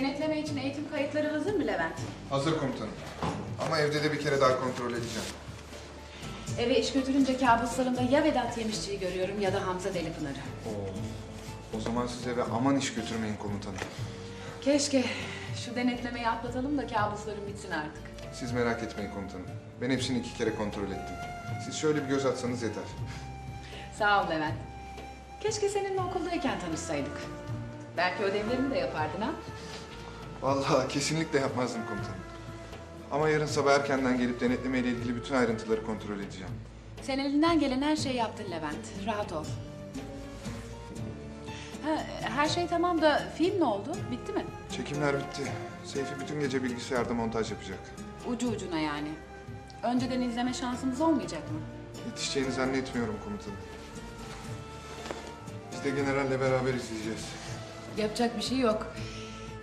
Denetleme için eğitim kayıtları hazır mı Levent? Hazır komutanım. Ama evde de bir kere daha kontrol edeceğim. Eve iş götürünce kabuslarımda ya Vedat Yemişçi'yi görüyorum ya da Hamza Delipınar'ı. Oo. O zaman siz eve aman iş götürmeyin komutanım. Keşke şu denetlemeyi atlatalım da kabuslarım bitsin artık. Siz merak etmeyin komutanım. Ben hepsini iki kere kontrol ettim. Siz şöyle bir göz atsanız yeter. Sağ ol Levent. Keşke seninle okuldayken tanışsaydık. Belki ödevlerimi de yapardın ha? Vallahi kesinlikle yapmazdım komutanım. Ama yarın sabah erkenden gelip denetleme ile ilgili bütün ayrıntıları kontrol edeceğim. Sen elinden gelen her şeyi yaptın Levent. Rahat ol. Ha, her şey tamam da film ne oldu? Bitti mi? Çekimler bitti. Seyfi bütün gece bilgisayarda montaj yapacak. Ucu ucuna yani. Önceden izleme şansımız olmayacak mı? Yetişeceğini zannetmiyorum komutanım. Biz de generalle beraber izleyeceğiz. Yapacak bir şey yok.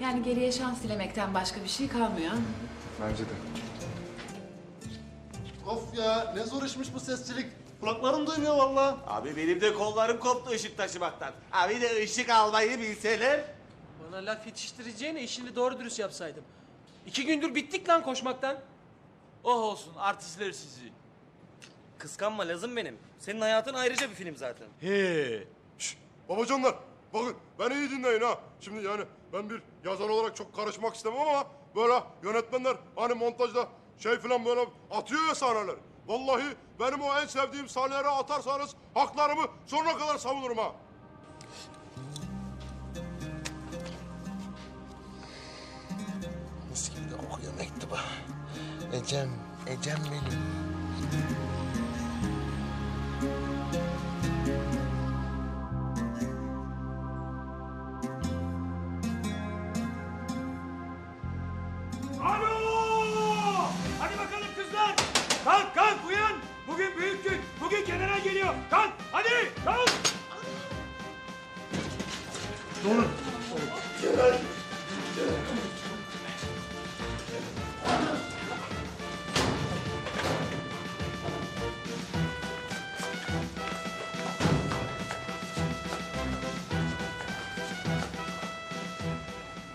Yani geriye şans dilemekten başka bir şey kalmıyor. Bence de. Of ya ne zor işmiş bu sesçilik. Kulaklarım duymuyor vallahi. Abi benim de kollarım koptu ışık taşımaktan. Abi de ışık almayı bilseler. Bana laf yetiştireceğine işini doğru dürüst yapsaydım. İki gündür bittik lan koşmaktan. Oh olsun artistler sizi. Kıskanma lazım benim. Senin hayatın ayrıca bir film zaten. He. Şşş babacanlar bakın beni iyi dinleyin ha. Şimdi yani ben bir yazar olarak çok karışmak istemem ama böyle yönetmenler hani montajda şey falan böyle atıyor ya sahneler. Vallahi benim o en sevdiğim sahneleri atarsanız haklarımı sonuna kadar savunurum ha. Mis gibi de kokuyor mektuba. Ecem, Ecem benim. Alo! Hadi bakalım kızlar. Kalk kalk uyan. Bugün büyük gün. Bugün general geliyor. Kalk hadi kalk.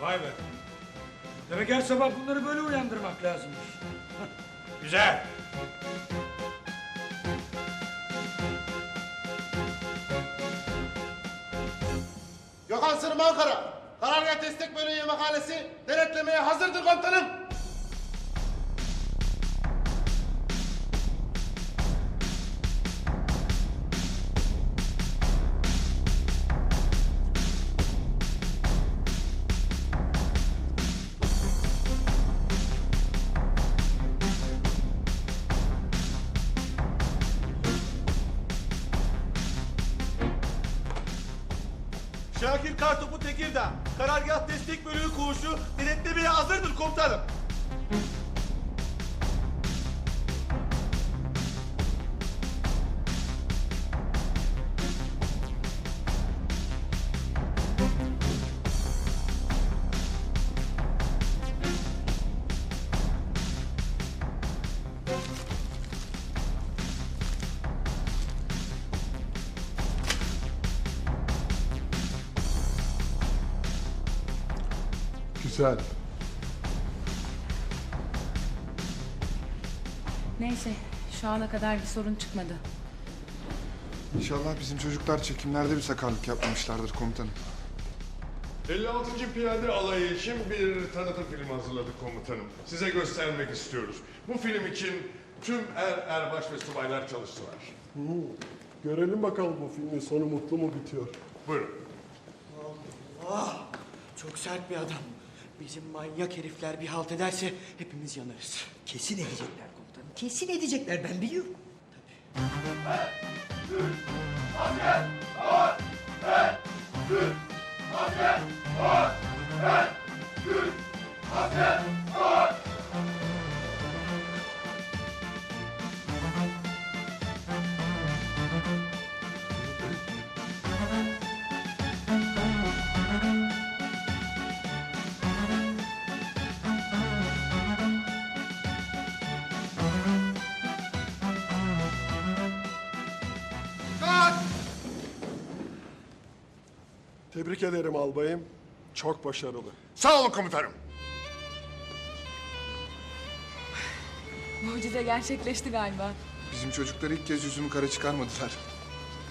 Vay be. Demek her sabah bunları böyle uyandırmak lazımmış. Güzel. Gökhan Sırım Ankara. Karargah Destek Bölüğü Yemekhanesi denetlemeye hazırdır komutanım. Şakir Kartopu Tekirdağ. Karargah Destek Bölüğü Koğuşu denetlemeye hazırdır komutanım. Güzel. Neyse şu ana kadar bir sorun çıkmadı. İnşallah bizim çocuklar çekimlerde bir sakarlık yapmamışlardır komutanım. 56. Piyade Alayı için bir tanıtım filmi hazırladık komutanım. Size göstermek istiyoruz. Bu film için tüm er, erbaş ve subaylar çalıştılar. Görelim bakalım bu filmin sonu mutlu mu bitiyor. Buyurun. Çok sert bir adam. Bizim manyak herifler bir halt ederse hepimiz yanarız. Kesin edecekler komutanım. Kesin edecekler ben biliyorum. Tebrik ederim albayım. Çok başarılı. Sağ olun komutanım. Mucize gerçekleşti galiba. Bizim çocuklar ilk kez yüzümü kara çıkarmadılar.